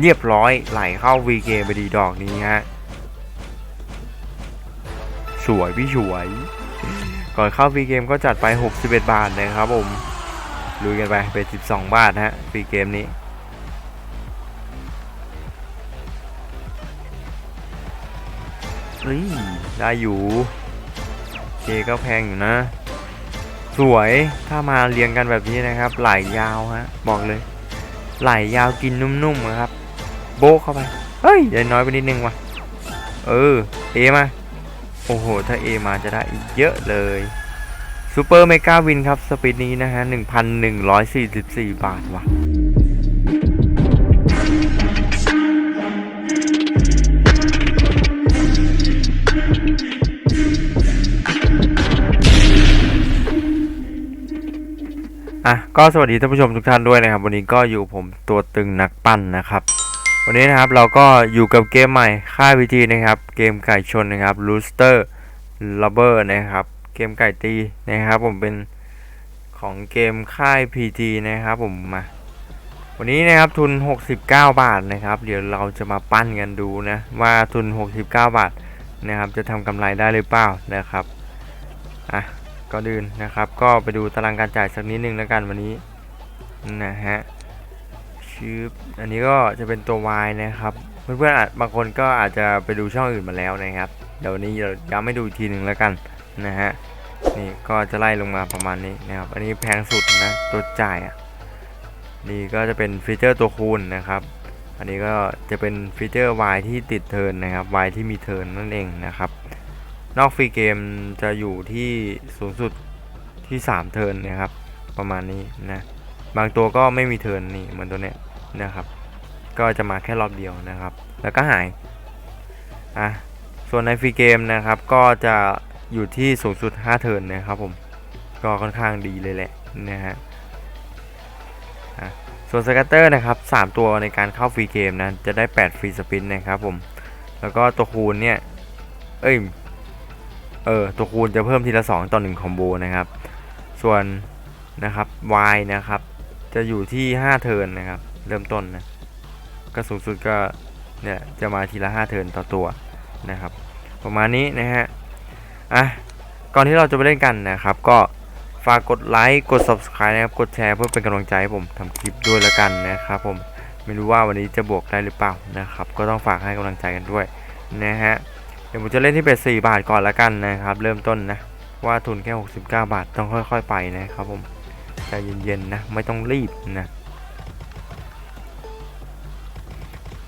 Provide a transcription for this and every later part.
เรียบร้อยไหลเข้า VK ไปดีดอกนี้ฮะสวยพี่สวย ก่อนเข้าฟรีเกมก็จัดไป 61 บาทนะครับผมลุยกันไปเป็น 12 บาทฮะฟรีเกมนี้ เฮ้ย ได้อยู่เคก็แพงอยู่นะ สวยถ้ามาเรียงกันแบบนี้นะครับ ไหลยาวฮะ บอกเลย ไหลยาวกินนุ่มๆครับ โบเข้าไป เฮ้ยใหญ่น้อยไปนิดนึงว่ะ เออ เอมา โอ้โห ถ้าเอมาจะได้อีกเยอะเลยซูเปอร์เมกาวินครับ สปีดนี้นะฮะ 1,144 บาทว่ะอะก็สวัสดีท่านผู้ชมทุกท่านด้วยนะครับ วันนี้ก็อยู่ผมตัวตึงนักปั้นนะครับ วันนี้นะครับเราก็อยู่กับเกมใหม่ค่ายวิธีนะครับ เกมไก่ชนนะครับ Rooster Rubber นะครับ เกมไก่ตีนะครับ ผมเป็นของเกมค่าย PT นะครับผมมา วันนี้นะครับทุน 69 บาทนะครับ เดี๋ยวเราจะมาปั้นกันดูนะว่าทุน 69 บาทนะครับ จะทำกำไรได้หรือเปล่านะครับอะก็ดืนนะครับ ก็ไปดูตารางการจ่ายสักนิดนึงแล้วกันวันนี้นะฮะ ชื่ออันนี้ก็จะเป็นตัว Y นะครับ เพื่อนๆบางคนก็อาจจะไปดูช่องอื่นมาแล้วนะครับ เดี๋ยววนนี้เราย้ำให้ดูอีกทีหนึ่งแล้วกันนะฮะ นี่ก็จะไล่ลงมาประมาณนี้นะครับ อันนี้แพงสุดนะ ตัวจ่ายอะ นี่ก็จะเป็นฟีเจอร์ตัวคูณนะครับ อันนี้ก็จะเป็นฟีเจอร์ Y ที่ติดเทิร์นนะครับ Y ที่มีเทิร์นนั่นเองนะครับ นอกฟรีเกมจะอยู่ที่สูงสุดที่ 3 เทิร์นนะครับ ประมาณนี้นะ บางตัวก็ไม่มีเทิร์นนี่เหมือนตัวเนี้ยนะครับ ก็จะมาแค่รอบเดียวนะครับ แล้วก็หายอะส่วนในฟรีเกมนะครับก็จะอยู่ที่สูงสุด 5 เทิร์นนะครับผมก็ค่อนข้างดีเลยแหละนะฮะอะส่วนสกัตเตอร์นะครับ 3 ตัวในการเข้าฟรีเกมนะจะได้ 8 ฟรีสปินนะครับผม แล้วก็ตัวคูณเนี่ย เอ้ย เออ ตัวคูณจะเพิ่มทีละ 2 ต่อ 1 คอมโบนะครับ ส่วนนะครับ Y นะครับ จะอยู่ที่ 5 เทิร์นนะครับ เริ่มต้นนะก็สูงสุดก็เนี่ยจะมาทีละ 5 เทิร์นต่อตัวนะครับ ประมาณนี้นะฮะอะก่อนที่เราจะไปเล่นกันนะครับ ก็ฝากกดไลค์กด subscribe นะครับกดแชร์เพื่อเป็นกำลังใจให้ผมทำคลิปด้วยล้วกันนะครับผมไม่รู้ว่าวันนี้จะบวกได้หรือเปล่านะครับ ก็ต้องฝากให้กำลังใจกันด้วยนะฮะเดี๋ยวผมจะเล่นที่เป็น4บาทก่อนล้วกันนะครับ เริ่มต้นนะว่าทุนแค่ 69 บาทต้องค่อย ๆ ไปนะครับผม ใจเย็นๆนะ ไม่ต้องรีบนะ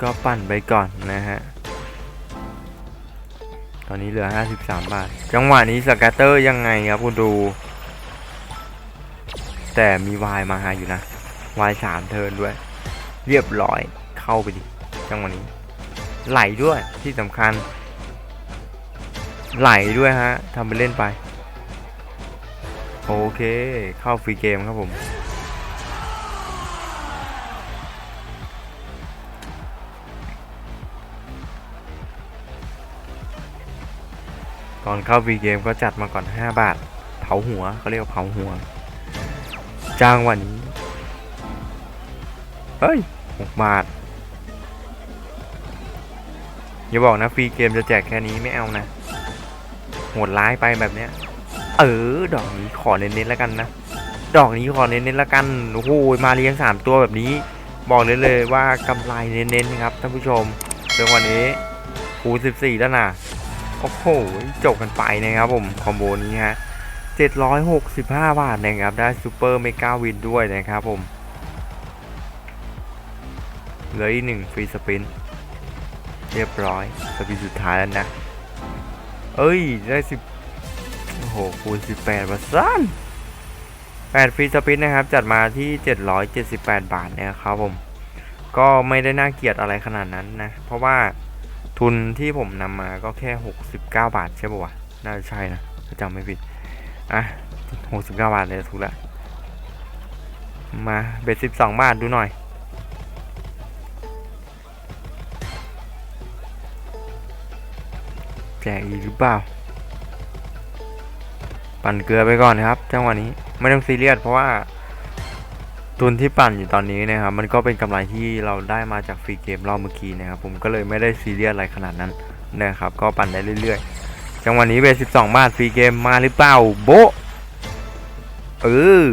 ก็ปั่นไปก่อนนะฮะ ตอนนี้เหลือ 53 บาท จังหวะนี้สกัตเตอร์ยังไงครับคุณดู แต่มีวายมาหาอยู่นะวายสามเทินด้วย เรียบร้อยเข้าไปดิ จังหวะนี้ ไหลด้วยที่สำคัญ ไหลด้วยฮะทำไปเล่นไป โอเค เข้าฟรีเกมครับผม ก่อนเข้าฟรีเกมก็จัดมาก่อน 5 บาท เผาหัวเขาเรียกว่าเผาหัว จ้างวันนี้ เฮ้ย 6 บาท อย่าบอกนะฟรีเกมจะแจกแค่นี้ไม่เอานะโหดร้ายไปแบบเนี้ย เออ ดอกนี้ขอเน้นๆแล้วกันนะ ดอกนี้ขอเน้นๆแล้วกัน โอ้โห มาเลี้ยงสามตัวแบบนี้ บอกเลยเลยว่ากำไรเน้นๆครับท่านผู้ชมเรื่องวันนี้คูณ14แล้วนะโอ้โห จบกันไปนะครับผมคอมโบนี้ฮะ765บาทนะครับ ได้ซูเปอร์เมกาวินด้วยนะครับผม เหลืออีกหนึ่งฟรีสปิน เรียบร้อย สปินสุดท้ายแล้วนะ เอ้ย ได้สิบ โอ้โห คูณ 18บาทสั้น8ฟรีสปินนะครับ จัดมาที่ 778 บาทนะครับผม ก็ไม่ได้น่าเกลียดอะไรขนาดนั้นนะ เพราะว่าทุนที่ผมนำมาก็แค่ 69 บาทใช่ป่วะน่าจะใช่นะถ้าจำไม่ผิด อะ 69 บาทเลยถูกแล้วมาเบ็ด12 บาทดูหน่อยแจกอีกหรือเปล่า ปั่นเกลือไปก่อนนะครับจังหวะนี้ไม่ต้องซีเรียสเพราะว่า ทุนที่ปั่นอยู่ตอนนี้นะครับ มันก็เป็นกำไรที่เราได้มาจากฟรีเกมรอบเมื่อกี้นะครับ ผมก็เลยไม่ได้ซีเรียสอะไรขนาดนั้นนะครับ ก็ปั่นได้เรื่อยๆ จังหวะนี้เบส12บาทฟรีเกมมาหรือเปล่าโบเออ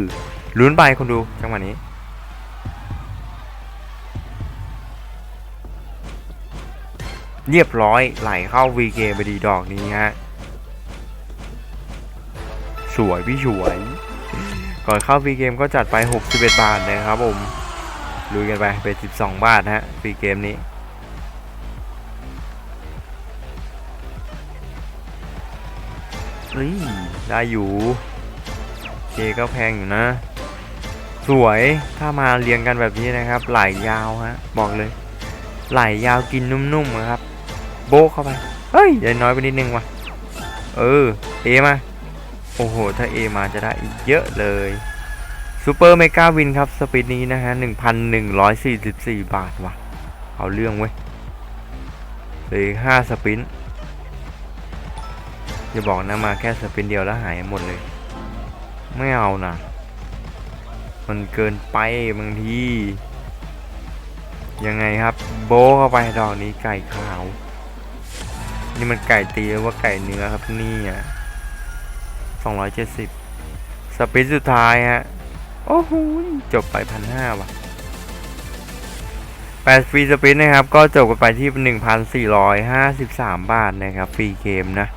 ลุ้นไปคนดูจังหวะนี้เรียบร้อยไหลเข้าวีเกมไปดีดอกนี้ฮะ สวยพี่สวย ก่อนเข้าฟรีเกมก็จัดไป 61 บาทนะครับผมลุยกันไปเป็น12 บาทฮะฟรีเกมนี้เฮ้ยได้อยู่เคก็แพงอยู่นะ สวยถ้ามาเรียงกันแบบนี้นะครับ ไหลยาวฮะบอกเลย ไหลยาวกินนุ่มๆอะครับ โบเข้าไป เฮ้ยใหญ่น้อยไปนิดนึงว่ะ เออเอมา โอ้โห ถ้าเอมาจะได้อีกเยอะเลยซูเปอร์เมกาวินครับ สปีดนี้นะฮะ 1,144 บาทว่ะ เอาเรื่องเว้ยเหลืออีก5สปินอย่าบอกนะมาแค่สปินเดียวแล้วหายหมดเลย ไม่เอานะมันเกินไปบางทียังไงครับ โบเข้าไปดอกนี้ไก่ขาว นี่มันไก่ตีหรือว่าไก่เนื้อครับนี่อะ สองร้อยเจ็ดสิบสปินสุดท้ายฮะ โอ้โห จบไปพันห้าว่ะแปดฟรีสปินนะครับ ก็จบกันไปที่หนึ่งพันสี่ร้อยห้าสิบสามบาทนะครับ ฟรีเกมนะ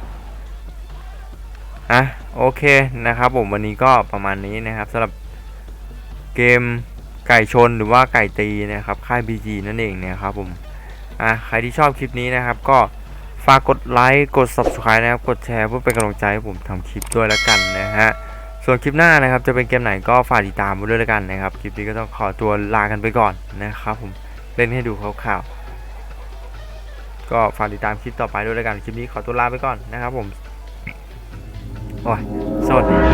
อะโอเคนะครับผมวันนี้ก็ประมาณนี้นะครับสำหรับเกมไก่ชนหรือว่าไก่ตีนะครับ ค่าย BG นั่นเองนะครับผมอะใครที่ชอบคลิปนี้นะครับก็ ฝากกดไลค์กด Subscribe นะครับ กดแชร์เพื่อเป็นกำลังใจให้ผมทำคลิปด้วยแล้วกันนะฮะ ส่วนคลิปหน้านะครับจะเป็นเกมไหนก็ฝากติดตามไว้ด้วยแล้วกันนะครับ คลิปนี้ก็ต้องขอตัวลากันไปก่อนนะครับผมเล่นให้ดูคร่าวๆก็ฝากติดตามคลิปต่อไปด้วยแล้วกัน คลิปนี้ขอตัวลาไปก่อนนะครับผมโอ้ยสวัสดี